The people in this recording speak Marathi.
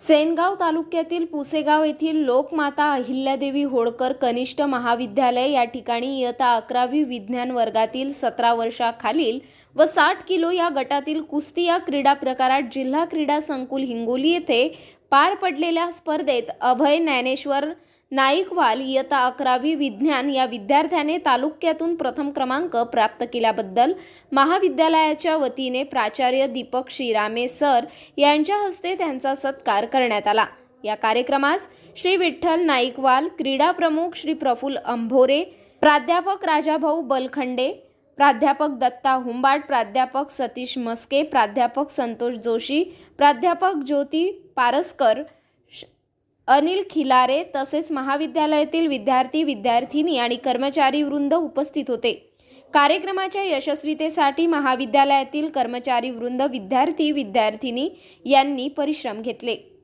सेनगाव तालुक्यातील पुसेगाव येथील लोकमाता अहिल्यादेवी होळकर कनिष्ठ महाविद्यालय या ठिकाणी इयत्ता अकरावी विज्ञान वर्गातील सतरा वर्षाखालील व साठ किलो या गटातील कुस्ती या क्रीडा प्रकारात जिल्हा क्रीडा संकुल हिंगोली येथे पार पडलेल्या स्पर्धेत अभय ज्ञानेश्वर नाईकवाल इयत्ता अकरावी विज्ञान या विद्यार्थ्याने तालुक्यातून प्रथम क्रमांक प्राप्त केल्याबद्दल महाविद्यालयाच्या वतीने प्राचार्य दीपक श्रीरामे सर यांच्या हस्ते त्यांचा सत्कार करण्यात आला. या कार्यक्रमास श्री विठ्ठल नाईकवाल क्रीडा प्रमुख श्री प्रफुल अंभोरे प्राध्यापक राजाभाऊ बलखंडे प्राध्यापक दत्ता हुंबाट प्राध्यापक सतीश मस्के प्राध्यापक संतोष जोशी प्राध्यापक ज्योती पारसकर अनिल खिलारे तसेच महाविद्यालयातील विद्यार्थी विद्यार्थिनी आणि कर्मचारी वृंद उपस्थित होते. कार्यक्रमाच्या यशस्वीतेसाठी महाविद्यालयातील कर्मचारी वृंद विद्यार्थी विद्यार्थिनी यांनी परिश्रम घेतले.